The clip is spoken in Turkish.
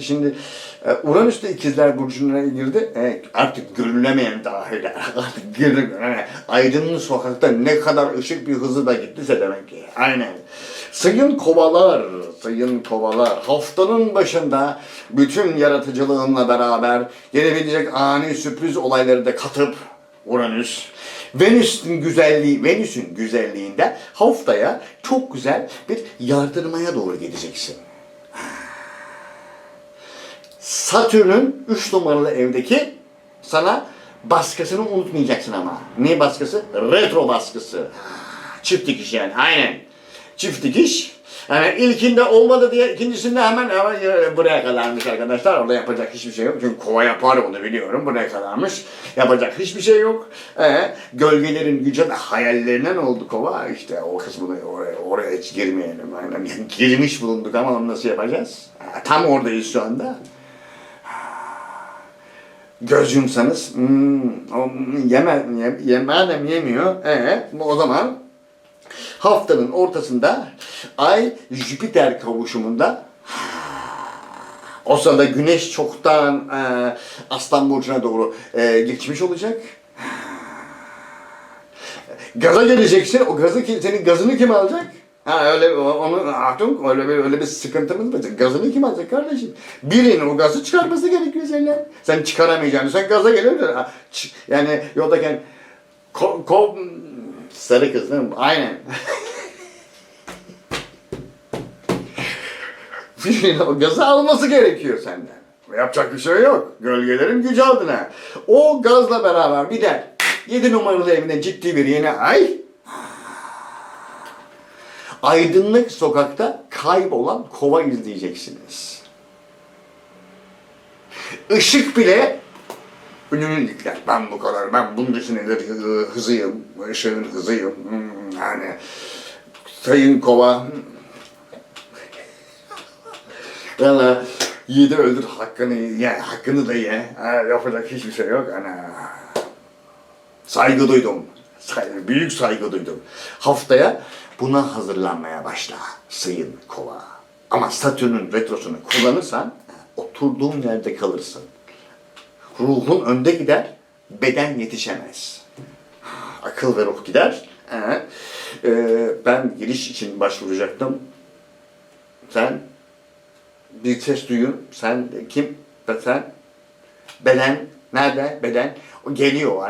Şimdi e, Uranüs de ikizler burcuna girdi. E, artık görülemeyen dahiler. Artık girdi. Yani aydınlık sokakta ne kadar ışık bir hızı da gittiyse demek ki. Aynen. Sayın kovalar, sayın kovalar. Haftanın başında bütün yaratıcılığınla beraber gelebilecek ani sürpriz olayları da katıp Uranüs Venüs'ün güzelliği, Venüs'ün güzelliğinde haftaya çok güzel bir yardırmaya doğru gideceksin. Satürn'ün 3 numaralı evdeki sana baskısını unutmayacaksın ama. Ne baskısı? Retro baskısı. Çift dikiş yani aynen. Çift dikiş. Yani ilkinde olmadı diye ikincisinde hemen hemen e, buraya kadarmış arkadaşlar. Orada yapacak hiçbir şey yok. Çünkü kova yapar onu biliyorum. Buraya kadarmış. Yapacak hiçbir şey yok. Ee, gölgelerin gücü de hayallerine ne oldu kova? İşte o kısmını oraya, oraya hiç girmeyelim. Aynen. Girmiş bulunduk ama onu nasıl yapacağız? Tam oradayız şu anda göz yumsanız hmm, o, yeme, ye, madem yemiyor ee, o zaman haftanın ortasında Ay Jüpiter kavuşumunda o sırada Güneş çoktan e, Aslan Burcu'na doğru e, geçmiş olacak. Gaza geleceksin. O gazı senin gazını kim alacak? Ha öyle onu Achtung öyle bir öyle bir sıkıntımız var. Gazını kim alacak kardeşim? Birinin o gazı çıkarması gerekiyor senden. Sen çıkaramayacaksın. Sen gaza geliyorsun. Yani yoldayken ko, ko, sarı kız değil mi? Aynen. Birinin o gazı alması gerekiyor senden. Yapacak bir şey yok. Gölgelerin gücü adına. O gazla beraber bir de 7 numaralı evine ciddi bir yeni ay aydınlık sokakta kaybolan kova izleyeceksiniz. Işık bile önünü dikler. Ben bu kadar, ben bunun dışında hı- hızıyım, ışığın hızıyım. Hmm, Yani sayın kova Valla yiğidi öldür hakkını ye, hakkını da ye. Yapacak hiçbir şey yok. Ana. Saygı duydum. Büyük saygı duydum. Haftaya buna hazırlanmaya başla sayın kova. Ama Satürn'ün retrosunu kullanırsan oturduğun yerde kalırsın. Ruhun önde gider, beden yetişemez. Akıl ve ruh gider. Ee, e, ben giriş için başvuracaktım. Sen bir ses duyun. Sen kim? Sen beden nerede? Beden o geliyor